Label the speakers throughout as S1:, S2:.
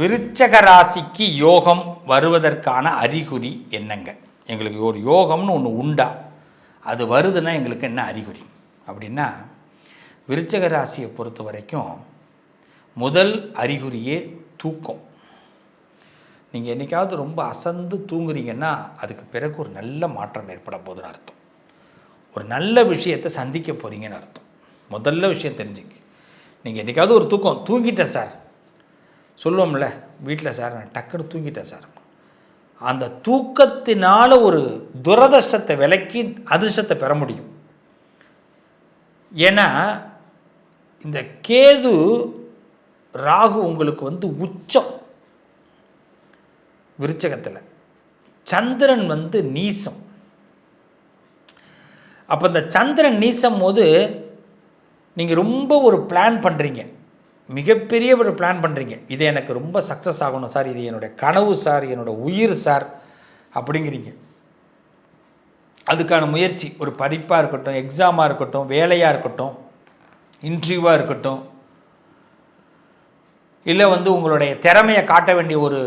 S1: விருச்சக ராசிக்கு யோகம் வருவதற்கான அறிகுறி என்னங்க? எங்களுக்கு ஒரு யோகம்னு ஒன்று உண்டா? அது வருதுன்னா எங்களுக்கு என்ன அறிகுறி? அப்படின்னா விருச்சக ராசியை பொறுத்த வரைக்கும் முதல் அறிகுறியே தூக்கம். நீங்கள் என்றைக்காவது ரொம்ப அசந்து தூங்குறீங்கன்னா அதுக்கு பிறகு ஒரு நல்ல மாற்றம் ஏற்பட போகுதுன்னு அர்த்தம். ஒரு நல்ல விஷயத்தை சந்திக்க போகிறீங்கன்னு அர்த்தம். முதல்ல விஷயம் தெரிஞ்சுங்க நீங்கள் என்றைக்காவது ஒரு தூக்கம் தூங்கிட்டேன் சார். சொல்லுவோம்ல வீட்டில் சார் நான் டக்குன்னு தூங்கிட்டேன் சார். அந்த தூக்கத்தினால் ஒரு துரதிர்ஷ்டத்தை விலக்கி அதிர்ஷ்டத்தை பெற முடியும். ஏன்னா இந்த கேது ராகு உங்களுக்கு வந்து உச்சம். விருச்சகத்தில். சந்திரன் வந்து நீசம். அப்போ இந்த சந்திரன் நீசம் போது நீங்கள் ரொம்ப ஒரு பிளான் பண்ணுறீங்க மிகப்பெரிய ஒரு பிளான் பண்ணுறீங்க இது எனக்கு ரொம்ப சக்ஸஸ் ஆகணும் சார் இது என்னுடைய கனவு சார் என்னோட உயிர் சார் அப்படிங்கிறீங்க. அதுக்கான முயற்சி ஒரு படிப்பாக இருக்கட்டும் எக்ஸாமாக இருக்கட்டும் வேலையாக இருக்கட்டும் இன்டர்வியூவாக இருக்கட்டும் இல்லை வந்து உங்களுடைய திறமையை காட்ட வேண்டிய ஒரு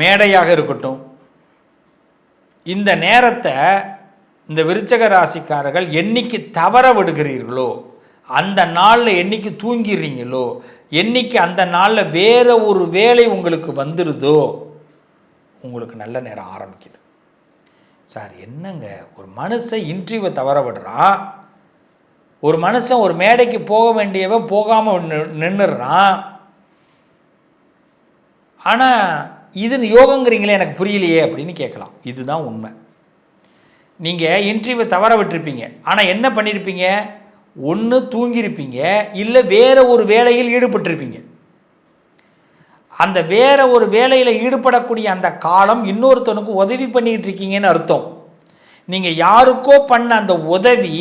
S1: மேடையாக இருக்கட்டும். இந்த நேரத்தை இந்த விருச்சக ராசிக்காரர்கள் என்னைக்கு தவற விடுகிறீர்களோ அந்த நாளில் என்னைக்கு தூங்கிடுறீங்களோ என்னைக்கு அந்த நாளில் வேறு ஒரு வேலை உங்களுக்கு வந்துடுதோ உங்களுக்கு நல்ல நேரம் ஆரம்பிக்குது. சார் என்னங்க? ஒரு மனுஷன் இன்டர்வியூவை தவற விடுறான் ஒரு மனுஷன் ஒரு மேடைக்கு போக வேண்டியவன் போகாமல் நின்றுடுறான் ஆனால் இது யோகங்கிறீங்களே எனக்கு புரியலையே அப்படின்னு கேட்கலாம். இதுதான் உண்மை. நீங்கள் இன்டர்வியூவை தவற விட்டுருப்பீங்க. ஆனால் என்ன பண்ணியிருப்பீங்க ஒன்று தூங்கியிருப்பீங்க இல்லை வேறு ஒரு வேலையில் ஈடுபட்டிருப்பீங்க. அந்த வேற ஒரு வேலையில் ஈடுபடக்கூடிய அந்த காலம் இன்னொருத்தனுக்கு உதவி பண்ணிக்கிட்டு இருக்கீங்கன்னு அர்த்தம். நீங்கள் யாருக்கோ பண்ண அந்த உதவி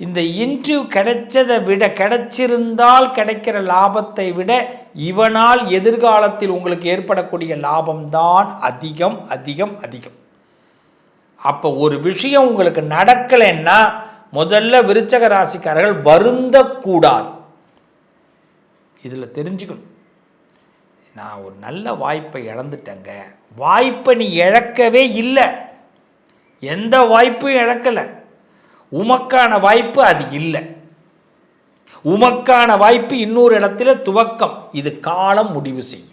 S1: இந்த இன்டர்வியூ கிடைச்சதை விட கிடைச்சிருந்தால் கிடைக்கிற லாபத்தை விட இவனால் எதிர்காலத்தில் உங்களுக்கு ஏற்படக்கூடிய லாபம்தான் அதிகம் அதிகம் அதிகம். அப்போ ஒரு விஷயம் உங்களுக்கு நடக்கலைன்னா முதல்ல விருச்சக ராசிக்காரர்கள் வருந்தக்கூடாது. இதில் தெரிஞ்சுக்கணும். நான் ஒரு நல்ல வாய்ப்பை இழந்துட்டேங்க. வாய்ப்பை நீ இழக்கவே இல்லை. எந்த வாய்ப்பும் இழக்கலை. உமக்கான வாய்ப்பு அது இல்லை. உமக்கான வாய்ப்பு இன்னொரு இடத்துல துவக்கம். இது காலம் முடிவு செய்யும்.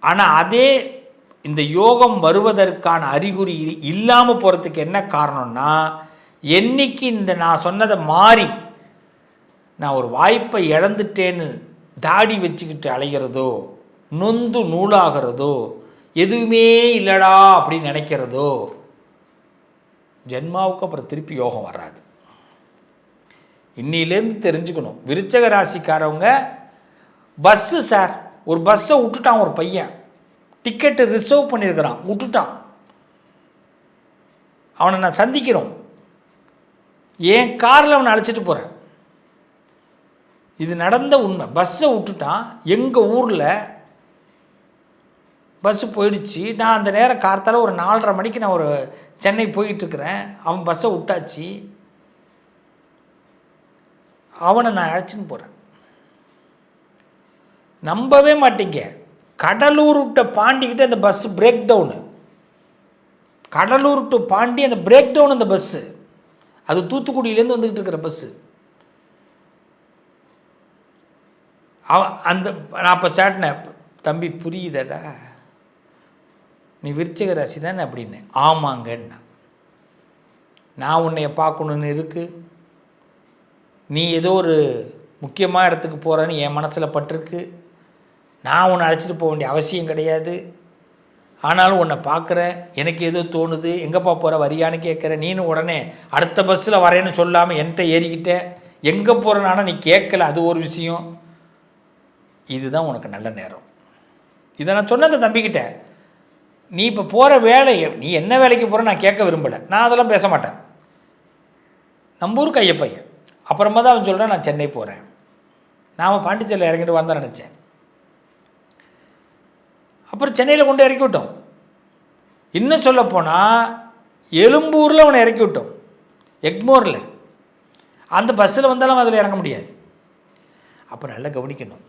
S1: ஆனால் அதே இந்த யோகம் வருவதற்கான அறிகுறி இல்லாமல் போகிறதுக்கு என்ன காரணம்னா என்னைக்கு இந்த நான் சொன்னதை மாறி நான் ஒரு வாய்ப்பை இழந்துட்டேன்னு தாடி வச்சுக்கிட்டு அலைகிறதோ நொந்து நூலாகிறதோ எதுவுமே இல்லடா அப்படின்னு நினைக்கிறதோ ஜென்மாவுக்கு அப்புறம் திருப்பி யோகம் வராது. இன்னிலேருந்து தெரிஞ்சுக்கணும். விருச்சக ராசிக்காரவங்க பஸ்ஸு சார் ஒரு பஸ்ஸை விட்டுட்டான் ஒரு பையன். டிக்கெட்டு ரிசர்வ் பண்ணியிருக்கிறான் விட்டுட்டான். அவனை நான் சந்திக்கிறோம். என் காரில் அவனை அழைச்சிட்டு போகிறேன் இது நடந்த உண்மை. பஸ்ஸை விட்டுட்டான். எங்கள் ஊரில் பஸ்ஸு போயிடுச்சு. நான் அந்த நேரம் கார்த்தால் ஒரு நாலரை மணிக்கு நான் ஒரு சென்னை போயிட்டுருக்கிறேன். அவன் பஸ்ஸை விட்டாச்சு. அவனை நான் அழைச்சின்னு போகிறேன் நம்பவே மாட்டேங்க. கடலூர்கிட்ட பாண்டிக்கிட்ட அந்த bus breakdown Cuddalore to Pondy அந்த பிரேக் டவுன் அந்த பஸ்ஸு அது தூத்துக்குடியிலேருந்து வந்துக்கிட்டு இருக்கிற பஸ்ஸு அவன் அந்த நான் அப்போ சாட்டினேன் தம்பி புரியுதடா. நீ விருச்சிக ராசி தானே? அப்படின்னு. ஆமாங்கண்ணா. நான் உன்னைய பார்க்கணுன்னு இருக்குது நீ ஏதோ ஒரு முக்கியமான இடத்துக்கு போகிறன்னு என் மனசில் பட்டிருக்கு. நான் உன்னை அழைச்சிட்டு போக வேண்டிய அவசியம் கிடையாது. ஆனாலும் உன்னை பார்க்குறேன். எனக்கு ஏதோ தோணுது. எங்கேப்பா போகிற வரியான்னு கேட்குறேன். நீனு உடனே அடுத்த பஸ்ஸில் வரேன்னு சொல்லாமல் என்கிட்ட ஏறிக்கிட்ட. எங்கே போகிறனானா நீ கேட்கல. அது ஒரு விஷயம். இதுதான் உனக்கு நல்ல நேரம். இதை நான் சொன்னதை தம்பிக்கிட்ட. நீ இப்போ போகிற வேலையை நீ என்ன வேலைக்கு போகிற நான் கேட்க விரும்பலை. நான் அதெல்லாம் பேச மாட்டேன். நம்மூருக்கு ஐயப்பையன் அப்புறமா தான் அவன் சொல்கிறான் நான் சென்னை போகிறேன் நாம் பாண்டிச்சேரியில் இறங்கிட்டு வந்தேன் நினச்சேன். அப்புறம் சென்னையில் கொண்டு இறக்கி விட்டோம் இன்னும் சொல்லப்போனால் எழும்பூரில் அவனை இறக்கி விட்டோம் எக்மோரில். அந்த பஸ்ஸில் வந்தாலும் அதில் இறங்க முடியாது. அப்போ நல்லா கவனிக்கணும்.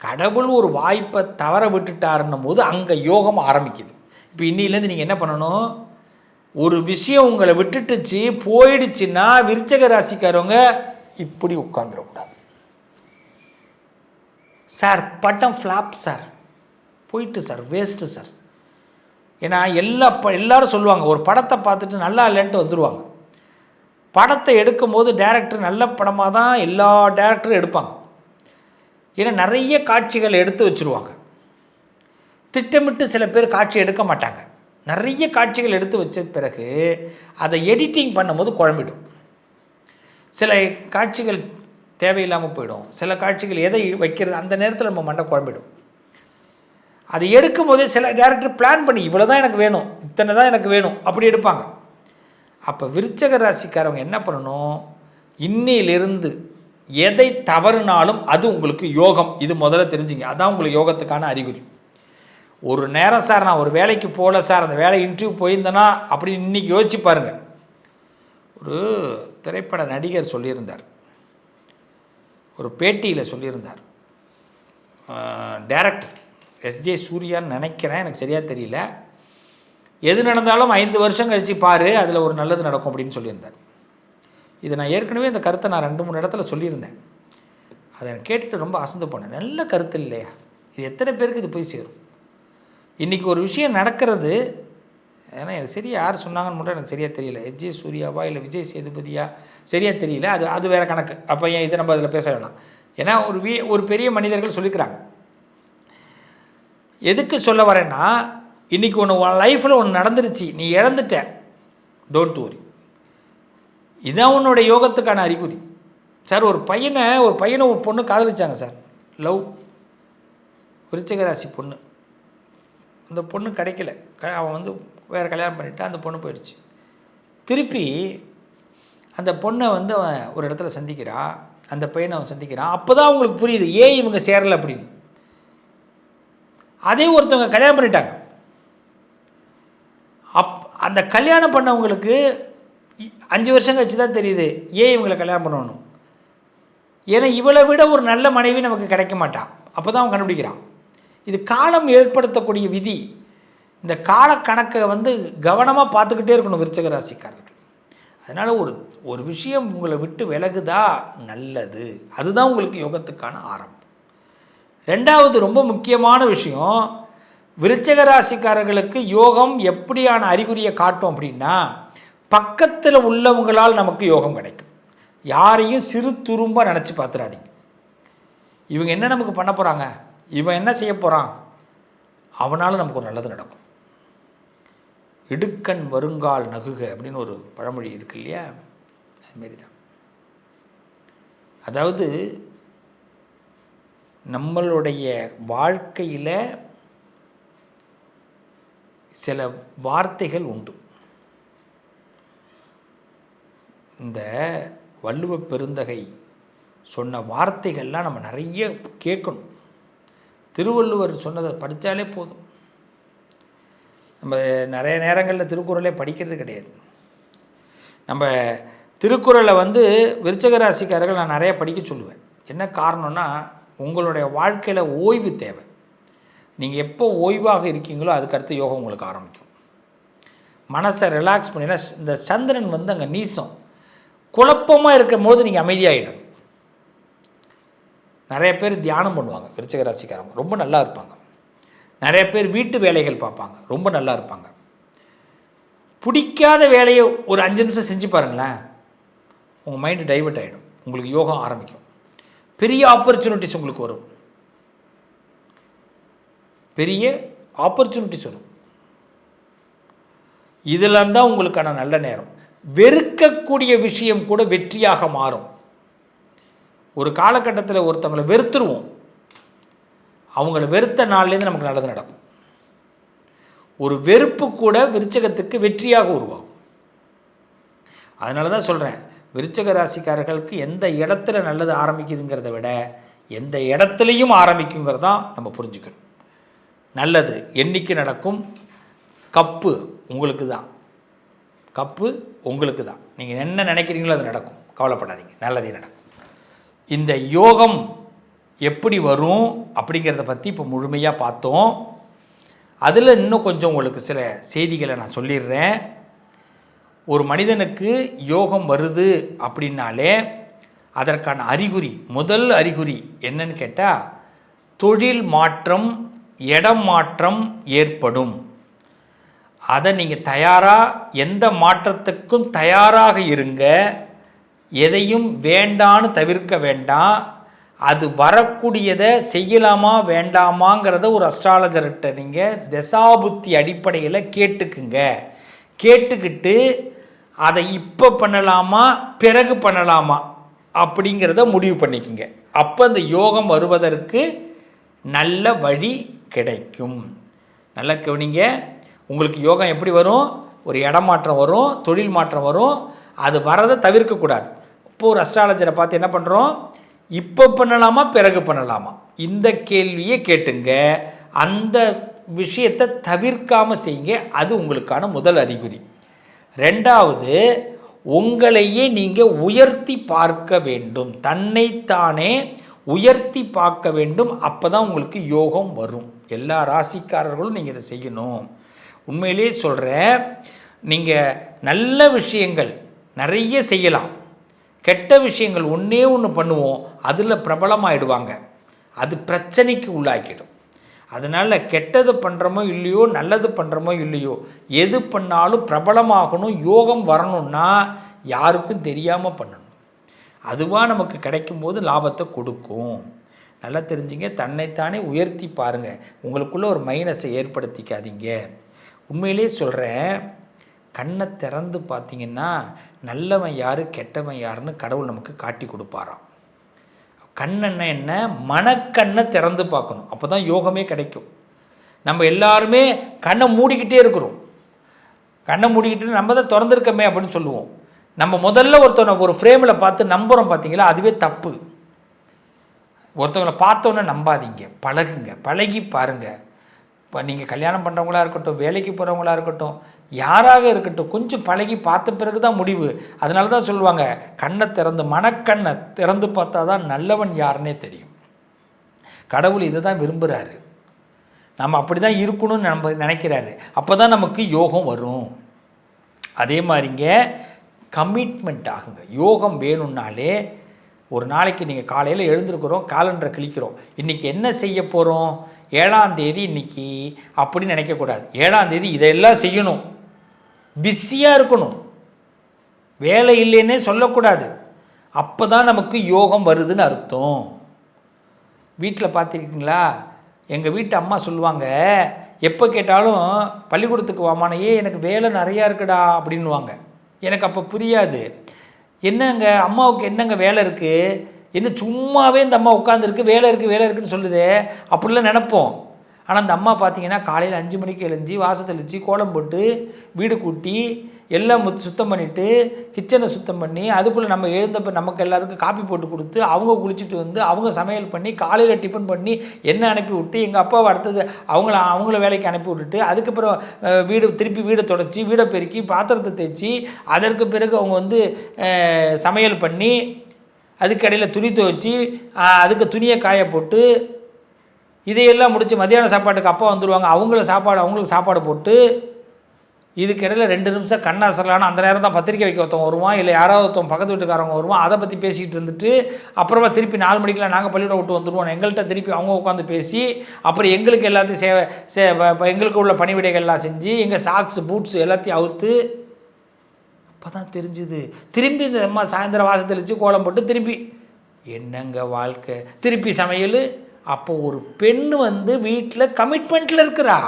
S1: கடவுள் ஒரு வாய்ப்பை தவற விட்டுட்டாருன்னும் போது அங்கே யோகம் ஆரம்பிக்குது. இப்போ இன்னிலேருந்து நீங்கள் என்ன பண்ணணும்? ஒரு விஷயம் உங்களை விட்டுட்டுச்சு போயிடுச்சுன்னா விருச்சக ராசிக்காரவங்க இப்படி உட்காந்துடக்கூடாது சார் பட்டம் ஃப்ளாப் சார். போயிட்டு சார் வேஸ்ட்டு சார். ஏன்னா எல்லா ப எல்லோரும் சொல்லுவாங்க ஒரு படத்தை பார்த்துட்டு நல்லா இல்லைன்ட்டு வந்துடுவாங்க படத்தை எடுக்கும்போது டேரக்டர் நல்ல படமாக தான் எல்லா டேரக்டரும் எடுப்பாங்க. ஏன்னா நிறைய காட்சிகள் எடுத்து வச்சுருவாங்க. திட்டமிட்டு சில பேர் காட்சி எடுக்க மாட்டாங்க. நிறைய காட்சிகள் எடுத்து வச்ச பிறகு அதை எடிட்டிங் பண்ணும்போது குழம்பிடும். சில காட்சிகள் தேவையில்லாமல் போயிடும். சில காட்சிகள் எதை வைக்கிறது அந்த நேரத்தில் நம்ம மண்டை குழம்பிடும். அது எடுக்கும் போதே சில டேரக்டர் பிளான் பண்ணி இவ்வளோ தான் எனக்கு வேணும் இத்தனை தான் எனக்கு வேணும் அப்படி எடுப்பாங்க. அப்போ விருச்சக ராசிக்காரவங்க என்ன பண்ணணும்? இன்னிலிருந்து எதை தவறுனாலும் அது உங்களுக்கு யோகம். இது முதல்ல தெரிஞ்சுங்க. அதான் உங்களுக்கு யோகத்துக்கான அறிகுறி. ஒரு நேரம் சார் நான் ஒரு வேலைக்கு போகல சார் அந்த வேலை இன்டர்வியூ போயிருந்தேனா அப்படின்னு இன்றைக்கி யோசிச்சு பாருங்கள் ஒரு திரைப்பட நடிகர் சொல்லியிருந்தார். ஒரு பேட்டியில் சொல்லியிருந்தார். டேரக்டர் எஸ்ஜே சூர்யான்னு நினைக்கிறேன் எனக்கு சரியாக தெரியல. எது நடந்தாலும் ஐந்து வருஷம் கழித்து பாரு அதில் ஒரு நல்லது நடக்கும் அப்படின்னு சொல்லியிருந்தார். இது நான் ஏற்கனவே இந்த கருத்தை நான் ரெண்டு மூணு இடத்துல சொல்லியிருந்தேன். அதை கேட்டுட்டு ரொம்ப அசந்து போனேன். நல்ல கருத்து இல்லையா? இது எத்தனை பேருக்கு இது போய் சேரும்? இன்றைக்கி ஒரு விஷயம் நடக்கிறது ஏன்னா எனக்கு சரியாக யார் சொன்னாங்கன்னு மட்டும் எனக்கு சரியாக தெரியல. எஸ்ஜே சூர்யாவா இல்லை விஜய் சேதுபதியா? சரியாக தெரியல. அது அது வேறு கணக்கு. அப்போ ஏன் இதை நம்ம அதில் பேச வேணாம். ஏன்னா ஒரு வி ஒரு பெரிய மனிதர்கள் சொல்லிக்கிறாங்க. எதுக்கு சொல்ல வரேன்னா இன்றைக்கி ஒன்று உன் லைஃப்பில் ஒன்று நடந்துருச்சு நீ இழந்துட்ட. டோன்ட் வரி இதுதான் உன்னோட யோகத்துக்கான அறிகுறி. சார் ஒரு பையனை ஒரு பையனை ஒரு பொண்ணு காதலிச்சாங்க சார் லவ் விருச்சிகராசி பொண்ணு. அந்த பொண்ணு கிடைக்கல. க அவன் வந்து வேறு கல்யாணம் பண்ணிவிட்டு அந்த பொண்ணு போயிடுச்சு. திருப்பி அந்த பொண்ணை வந்து அவன் ஒரு இடத்துல சந்திக்கிறான் அந்த பையனை அவன் சந்திக்கிறான். அப்போ தான் அவங்களுக்கு புரியுது ஏன் இவங்க சேரலை அப்படின்னு. அதே ஒருத்தவங்க கல்யாணம் பண்ணிட்டாங்க. அப் அந்த கல்யாணம் பண்ணவங்களுக்கு அஞ்சு வருஷம் கழிச்சு தான் தெரியுது ஏன் இவங்களை கல்யாணம் பண்ணணும்? ஏன்னா இவளை விட ஒரு நல்ல மனைவி நமக்கு கிடைக்க மாட்டான் அப்போ தான் அவன் கண்டுபிடிக்கிறான். இது காலம் ஏற்படுத்தக்கூடிய விதி. இந்த கால கணக்கை வந்து கவனமாக பார்த்துக்கிட்டே இருக்கணும் விருச்சக ராசிக்காரர்கள். அதனால் ஒரு ஒரு விஷயம் உங்களை விட்டு விலகுதா? நல்லது. அதுதான் உங்களுக்கு யோகத்துக்கான ஆரம்பம். ரெண்டாவது ரொம்ப முக்கியமான விஷயம் விருச்சக ராசிக்காரர்களுக்கு யோகம் எப்படியான அறிகுறியை காட்டும் அப்படின்னா பக்கத்தில் உள்ளவங்களால் நமக்கு யோகம் கிடைக்கும். யாரையும் சிறு துரும்பாக நினச்சி பார்த்துடாதீங்க இவங்க என்ன நமக்கு பண்ண போகிறாங்க இவன் என்ன செய்ய போகிறான் அவனால் நமக்கு ஒரு நல்லது நடக்கும். இடுக்கண் வருங்கால் நகுக அப்படின்னு ஒரு பழமொழி இருக்கு இல்லையா? அதுமாரி தான் அதாவது நம்மளுடைய வாழ்க்கையில் சில வார்த்தைகள் உண்டு. இந்த வள்ளுவ பெருந்தகை சொன்ன வார்த்தைகள்லாம் நம்ம நிறைய கேட்கணும். திருவள்ளுவர் சொன்னதை படித்தாலே போதும். நம்ம நிறைய நேரங்களில் திருக்குறளே படிக்கிறது கிடையாது. நம்ம திருக்குறளை வந்து விருச்சக ராசிக்காரர்கள் நான் நிறைய படிக்க சொல்லுவேன். என்ன காரணம்னா உங்களுடைய வாழ்க்கையில் ஓய்வு தேவை. நீங்கள் எப்போ ஓய்வாக இருக்கீங்களோ அதுக்கடுத்து யோகம் உங்களுக்கு ஆரம்பிக்கும். மனசை ரிலாக்ஸ் பண்ணினா இந்த சந்திரன் வந்து அங்கே நீசம். குழப்பமாக இருக்கும் போது நீங்கள் அமைதியாகிடும் நிறைய பேர் தியானம் பண்ணுவாங்க விருச்சிக ராசிக்காரங்க. ரொம்ப நல்லா இருப்பாங்க. நிறைய பேர் வீட்டு வேலைகள் பார்ப்பாங்க ரொம்ப நல்லா இருப்பாங்க. பிடிக்காத வேலையை ஒரு அஞ்சு நிமிஷம் செஞ்சு பாருங்களேன் உங்கள் மைண்டு டைவெர்ட் ஆகிடும் உங்களுக்கு யோகம் ஆரம்பிக்கும். பெரிய ஆப்பர்ச்சுனிட்டிஸ் உங்களுக்கு வரும். பெரிய ஆப்பர்ச்சுனிட்டிஸ் வரும். இதெல்லாம் தான் உங்களுக்கான நல்ல நேரம். வெறுக்கக்கூடிய விஷயம் கூட வெற்றியாக மாறும். ஒரு காலகட்டத்தில் ஒருத்தவங்களை வெறுத்துருவோம். அவங்கள வெறுத்த நாள்லேருந்து நமக்கு நல்லது நடக்கும். ஒரு வெறுப்பு கூட விருச்சகத்துக்கு வெற்றியாக உருவாகும். அதனால தான் சொல்கிறேன் விருச்சக ராசிக்காரர்களுக்கு எந்த இடத்துல நல்லது ஆரம்பிக்குதுங்கிறத விட எந்த இடத்துலையும் ஆரம்பிக்குங்கிறது தான் நம்ம புரிஞ்சுக்கணும். நல்லது என்னைக்கு நடக்கும்? கப்பு உங்களுக்கு தான் கப்பு உங்களுக்கு தான் நீங்கள் என்ன நினைக்கிறீங்களோ அது நடக்கும். கவலைப்படாதீங்க. நல்லதே நடக்கும். இந்த யோகம் எப்படி வரும் அப்படிங்கிறத பற்றி இப்போ முழுமையாக பார்த்தோம். அதில் இன்னும் கொஞ்சம் உங்களுக்கு சில செய்திகளை நான் சொல்லிடுறேன். ஒரு மனிதனுக்கு யோகம் வருது அப்படின்னாலே அதற்கான அறிகுறி முதல் அறிகுறி என்னன்னு கேட்டால் தொழில் மாற்றம் இடம் மாற்றம் ஏற்படும். அதை நீங்கள் தயாராக எந்த மாற்றத்துக்கும் தயாராக இருங்க. எதையும் வேண்டான்னு தவிர்க்க வேண்டாம் அது வரக்கூடியதை செய்யலாமா வேண்டாமாங்கிறத ஒரு அஸ்ட்ராலஜர்கிட்ட நீங்கள் தசாபுத்தி அடிப்படையில் கேட்டுக்குங்க. கேட்டுக்கிட்டு அதை இப்போ பண்ணலாமா பிறகு பண்ணலாமா அப்படிங்கிறத முடிவு பண்ணிக்கோங்க. அப்போ அந்த யோகம் வருவதற்கு நல்ல வழி கிடைக்கும். நல்லா கவனிங்க. உங்களுக்கு யோகம் எப்படி வரும்? ஒரு இடமாற்றம் வரும் தொழில் மாற்றம் வரும். அது வரதை தவிர்க்கக்கூடாது இப்போ ஒரு அஸ்ட்ராலஜரை பார்த்து என்ன பண்ணுறோம் இப்போ பண்ணலாமா பிறகு பண்ணலாமா? இந்த கேள்வியை கேட்டுங்க. அந்த விஷயத்தை தவிர்க்காமல் செய்யுங்க. அது உங்களுக்கான முதல் அறிகுறி. ரெண்டாவது உங்களையே நீங்கள் உயர்த்தி பார்க்க வேண்டும். தன்னைத்தானே உயர்த்தி பார்க்க வேண்டும். அப்போ தான் உங்களுக்கு யோகம் வரும். எல்லா ராசிக்காரர்களும் நீங்கள் இதை செய்யணும். உண்மையிலே சொல்கிறேன் நீங்கள் நல்ல விஷயங்கள் நிறைய செய்யலாம். கெட்ட விஷயங்கள் ஒன்றே ஒன்று பண்ணுவோம் அதில் பிரபலமாகிடுவாங்க அது பிரச்சனைக்கு உள்ளாக்கிடும். அதனால் கெட்டது பண்ணுறோமோ இல்லையோ நல்லது பண்ணுறமோ இல்லையோ எது பண்ணாலும் பிரபலமாகணும் யோகம் வரணும்னா யாருக்கும் தெரியாமல் பண்ணணும். அதுவாக நமக்கு கிடைக்கும்போது லாபத்தை கொடுக்கும். நல்லா தெரிஞ்சுங்க தன்னைத்தானே உயர்த்தி பாருங்கள் உங்களுக்குள்ள ஒரு மைனஸை ஏற்படுத்திக்காதீங்க. உண்மையிலே சொல்கிறேன் கண்ணை திறந்து பார்த்தீங்கன்னா நல்லவன் யார் கெட்டவன் யாருன்னு கடவுள் நமக்கு காட்டி கொடுப்பாராம். கண்ணென்ன என்ன? மனக்கண்ணை திறந்து பார்க்கணும். அப்போ தான் யோகமே கிடைக்கும். நம்ம எல்லாருமே கண்ணை மூடிக்கிட்டே இருக்கிறோம். கண்ணை மூடிக்கிட்டு நம்ம தான் திறந்துருக்கமே அப்படின்னு சொல்லுவோம். நம்ம முதல்ல ஒருத்தவனை ஒரு ஃப்ரேமில் பார்த்து நம்புகிறோம் பார்த்தீங்களா? அதுவே தப்பு. ஒருத்தவங்களை பார்த்தோன்னே நம்பாதீங்க. பழகுங்க. பழகி பாருங்கள் இப்போ நீங்கள் கல்யாணம் பண்ணுறவங்களா இருக்கட்டும் வேலைக்கு போகிறவங்களா இருக்கட்டும் யாராக இருக்கட்டும் கொஞ்சம் பழகி பார்த்த பிறகு தான் முடிவு. அதனால தான் சொல்லுவாங்க கண்ணை திறந்து மனக்கண்ணை திறந்து பார்த்தா தான் நல்லவன் யாருன்னே தெரியும். கடவுள் இதை தான் விரும்புகிறாரு நம்ம அப்படி தான் இருக்கணும்னு நம்ம நினைக்கிறாரு. அப்போ தான் நமக்கு யோகம் வரும். அதே மாதிரிங்க கமிட்மெண்ட் ஆகுங்க. யோகம் வேணும்னாலே ஒரு நாளைக்கு நீங்கள் காலையில் எழுந்திருக்கிறோம் காலண்டரை கிழிக்கிறோம். இன்றைக்கி என்ன செய்ய போகிறோம் ஏழாம் தேதி இன்றைக்கி அப்படின்னு நினைக்கக்கூடாது. ஏழாம் தேதி இதெல்லாம் செய்யணும். பிஸியாக இருக்கணும். வேலை இல்லைன்னே சொல்லக்கூடாது. அப்போ தான் நமக்கு யோகம் வருதுன்னு அர்த்தம். வீட்டில் பார்த்துருக்கீங்களா? எங்கள் வீட்டு அம்மா சொல்லுவாங்க எப்போ கேட்டாலும் பள்ளிக்கூடத்துக்கு வாமானையே எனக்கு வேலை நிறையா இருக்குடா அப்படின்வாங்க எனக்கு அப்போ புரியாது. என்னங்க அம்மாவுக்கு என்னங்க வேலை இருக்குது என்ன சும்மாவே இந்த அம்மா உட்காந்துருக்கு வேலை இருக்குது வேலை இருக்குன்னு சொல்லுது. அப்படிலாம் நினப்போம். ஆனால் அந்த அம்மா பார்த்தீங்கன்னா காலையில் அஞ்சு மணிக்கு எழுஞ்சி வாசல் தெளித்து கோலம் போட்டு வீடு கூட்டி எல்லாம் முத் சுத்தம் பண்ணிவிட்டு கிச்சனை சுத்தம் பண்ணி அதுக்குள்ளே நம்ம எழுந்தப்போ நமக்கு எல்லாருக்கும் காப்பி போட்டு கொடுத்து அவங்க குளிச்சுட்டு வந்து அவங்க சமையல் பண்ணி காலையில் டிஃபன் பண்ணி என்ன அனுப்பி விட்டு எங்கள் அப்பாவை அடுத்தது அவங்கள அவங்கள வேலைக்கு அனுப்பி விட்டுட்டு அதுக்கப்புறம் வீடு திருப்பி வீடை தொடச்சி வீடை பெருக்கி பாத்திரத்தை தேய்ச்சி அதற்கு பிறகு அவங்க வந்து சமையல் பண்ணி அதுக்கடையில் துணி துவைச்சி அதுக்கு துணியை காய போட்டு இதையெல்லாம் முடித்து மத்தியான சாப்பாட்டுக்கு அப்பா வந்துடுவாங்க அவங்கள சாப்பாடு அவங்களுக்கு சாப்பாடு போட்டு இதுக்கிடையில் ரெண்டு நிமிஷம் கண்ணாசலான அந்த நேரம் தான் பத்திரிக்கை வைக்க ஒருத்தவங்க வருவான் இல்லை யாராவது ஒருத்தவங்க பக்கத்து வீட்டுக்காரவங்க வருவான் அதை பற்றி பேசிகிட்டு இருந்துட்டு அப்புறமா திருப்பி நாலு மணிக்கெலாம் நாங்கள் பள்ளியோட விட்டு வந்துடுவோம் எங்கள்கிட்ட திருப்பி அவங்க உட்காந்து பேசி அப்புறம் எங்களுக்கு எல்லாத்தையும் சேவை சே எங்களுக்கு உள்ள பணிவிடைகள்லாம் செஞ்சு எங்கள் சாக்ஸ் பூட்ஸ் எல்லாத்தையும் அவுத்து அப்போ தான் தெரிஞ்சுது. திரும்பி இந்த அம்மா சாயந்தரம் வாசல் தெளித்து கோலம் போட்டு திருப்பி என்னங்க வாழ்க்கை? திருப்பி சமையல் அப்போ ஒரு பெண் வந்து வீட்டில் கமிட்மெண்ட்டில் இருக்கிறா.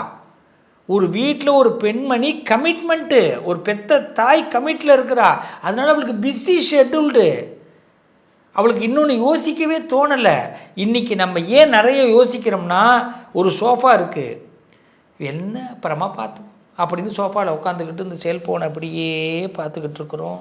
S1: ஒரு வீட்டில் ஒரு பெண்மணி கமிட்மெண்ட்டு ஒரு பெத்த தாய் கமிட்டில் இருக்கிறா அதனால் அவளுக்கு பிஸி ஷெட்யூல்டு அவளுக்கு இன்னொன்று யோசிக்கவே தோணலை. இன்றைக்கி நம்ம ஏன் நிறைய யோசிக்கிறோம்னா ஒரு சோஃபா இருக்குது என்ன அப்புறமா பார்த்து அப்படின்னு சோஃபாவில் உட்காந்துக்கிட்டு இந்த செல்ஃபோனை அப்படியே பார்த்துக்கிட்டு இருக்கிறோம்.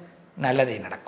S1: நல்லதே நடக்கும்.